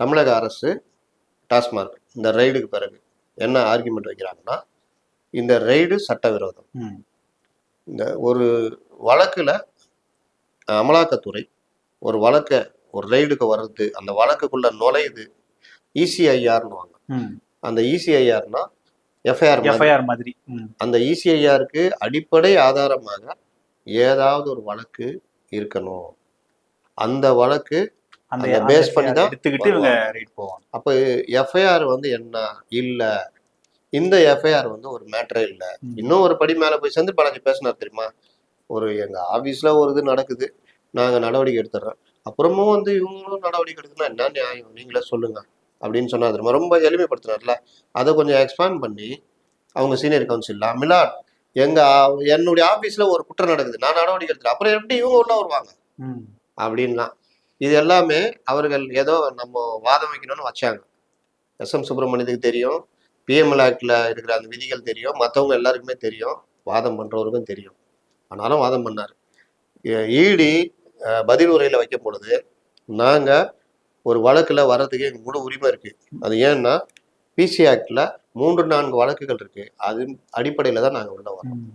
தமிழக அரசு டாஸ்மாக் இந்த ரெய்டுக்கு பிறகு என்ன ஆர்குமெண்ட் வைக்கிறாங்கன்னா இந்த ரெய்டு சட்டவிரோதம். இந்த ஒரு வழக்குல அமலாக்கத்துறை ஒரு வழக்கை ஒரு ரெய்டுக்கு வர்றது அந்த வழக்குக்குள்ள நுழையுது E இசிஐஆர்னு வாங்க ம். அந்த E இசிஐஆர்னா எஃப்ஐஆர் எஃப்ஐஆர் மாதிரி. அந்த E இசிஐஆருக்கு அடிப்படை ஆதாரமாக ஏதாவது ஒரு வழக்கு இருக்கணும் அந்த வழக்கு அந்த base பண்ணி தான் எடுத்துக்கிட்டு இவங்க ரைட் போவாங்க. அப்போ எஃப்ஐஆர் வந்து என்ன? இல்ல. இந்த எஃப்ஐஆர் வந்து ஒரு மேட்டரே இல்லை. இன்னும் ஒரு படி மேல போய் செந்தில் பாலாஜி பேசினார் தெரியுமா? ஒரு எங்க ஆபீஸ்ல ஒரு இது நடக்குது. நாங்க நடவடிக்கை எடுத்துடுறோம் அப்புறமும் வந்து இவங்களும் நடவடிக்கை எடுக்கணும்னா என்ன நியாயம்? நீங்களே சொல்லுங்க. அப்படின்னு சொன்னா தெரியுமா? ரொம்ப எளிமைப்படுத்தினார்ல. அதை கொஞ்சம் எக்ஸ்பேண்ட் பண்ணி அவங்க சீனியர் கவுன்சில் மிலாட் எங்க என்னுடைய ஆபீஸ்ல ஒரு குற்றம் நடக்குது. நான் நடவடிக்கை எடுத்துறேன். அப்புறம் எப்படி இவங்க உள்ள வருவாங்க. அப்படின்லாம். இது எல்லாமே அவர்கள் ஏதோ நம்ம வாதம் வைக்கணும்னு வச்சாங்க. எஸ். எம். சுப்பிரமணியத்துக்கு தெரியும். பிஎம்எல் ஆக்டில் இருக்கிற அந்த விதிகள் தெரியும். மற்றவங்க எல்லாருக்குமே தெரியும். வாதம் பண்ணுறவருக்கும் தெரியும். ஆனாலும் வாதம் பண்ணார். ஈடி பதில் உரையில் வைக்கும் பொழுது நாங்கள் ஒரு வழக்கில் வர்றதுக்கு எங்கள் முழு உரிமை இருக்குது அது ஏன்னா பிசி ஆக்டில் மூன்று நான்கு வழக்குகள் இருக்குது அது அடிப்படையில் தான் நாங்கள் உள்ள வரோம்